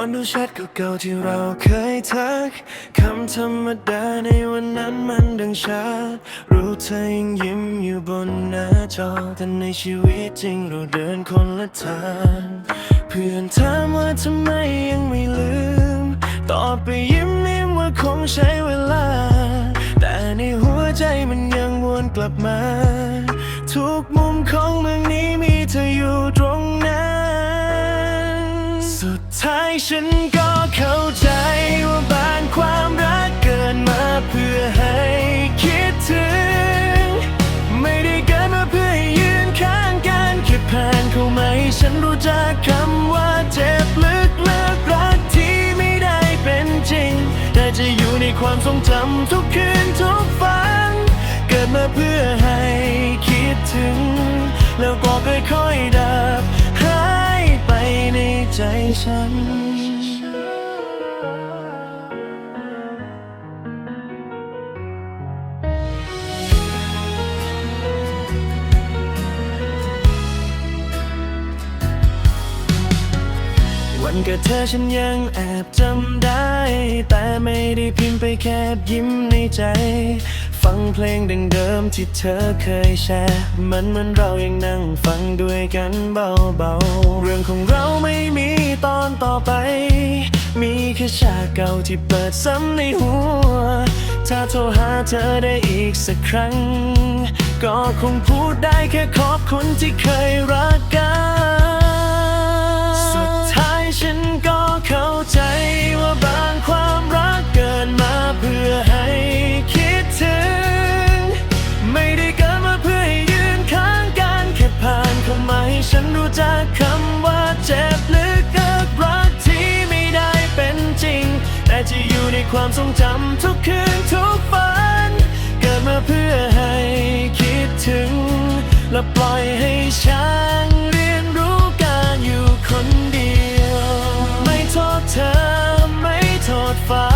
อนดูแชทเก่าๆที่เราเคยทักคำธรรมดาในวันนั้นมันดังชัดรู้เธอยังยิ้มอยู่บนหน้าจอแต่ในชีวิตจริงเราเดินคนละทางเพื่อนถามว่าทำไมยังไม่ลืมตอบไปยิ้มนิ่มว่าคงใช้เวลา แต่ในหัวใจมันยังวนกลับมา ทุกมุมของเมือง สุดท้ายฉันก็เข้าใจว่าบางความรักเกินมาเพื่อให้คิดถึง ไม่ได้เกิดมาเพื่อให้ยืนข้างกันแค่ผ่านเข้ามาให้ฉันรู้จักคำว่าเจ็บลึกเลิกรักที่ไม่ได้เป็นจริง แต่จะอยู่ในความทรงจำทุกคืนทุกฝัน เกิดมาเพื่อให้คิดถึง แล้วก็ค่อยๆดับ ใจฉัน วันเกิดเธอฉันยังแอบจำได้ แต่ไม่ได้พิมพ์ไปแค่ยิ้มในใจังเพลงดังเดิมที่เธอเคยแชร์มันเหมือนเรายังนั่งฟังด้วยกันเบาๆ เรื่องของเราไม่มีตอนต่อไป มีแค่ฉากเก่าที่เปิดซ้ำในหัว ถ้าโทรหาเธอได้อีกสักครั้ง ก็คงพูดได้แค่ขอบคุณที่เคยรักกัน ความทรงจำทุกคืนทุกฝัน เกิดมาเพื่อให้คิดถึง และปล่อยให้ฉันเรียนรู้การอยู่คนเดียว ไม่โทษเธอไม่โทษฟ้า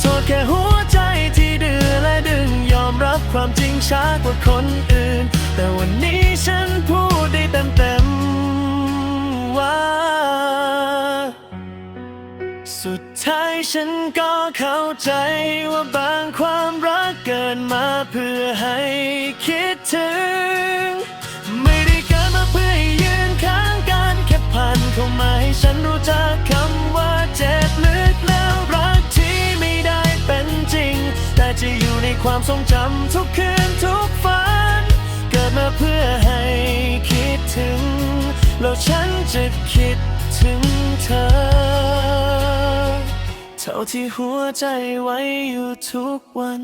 โทษแค่หัวใจที่ดื้อและดึงยอมรับความจริงช้ากว่าคนอื่น แต่วันนี้ฉันพูด ท้ายฉันก็เข้าใจว่าบางความรักเกินมาเพื่อให้คิดถึง ไม่ได้เกิดมาเพื่อให้ยืนข้างกันแค่ผ่านเข้ามาให้ฉันรู้จักคำว่าเจ็บลึกแล้วรักที่ไม่ได้เป็นจริง แต่จะอยู่ในความทรงจำทุกคืนทุกฝัน เกิดมาเพื่อให้คิดถึง แล้วฉันจะคิดถึงเธอ เท่าที่หัวใจไว้อยู่ทุกวัน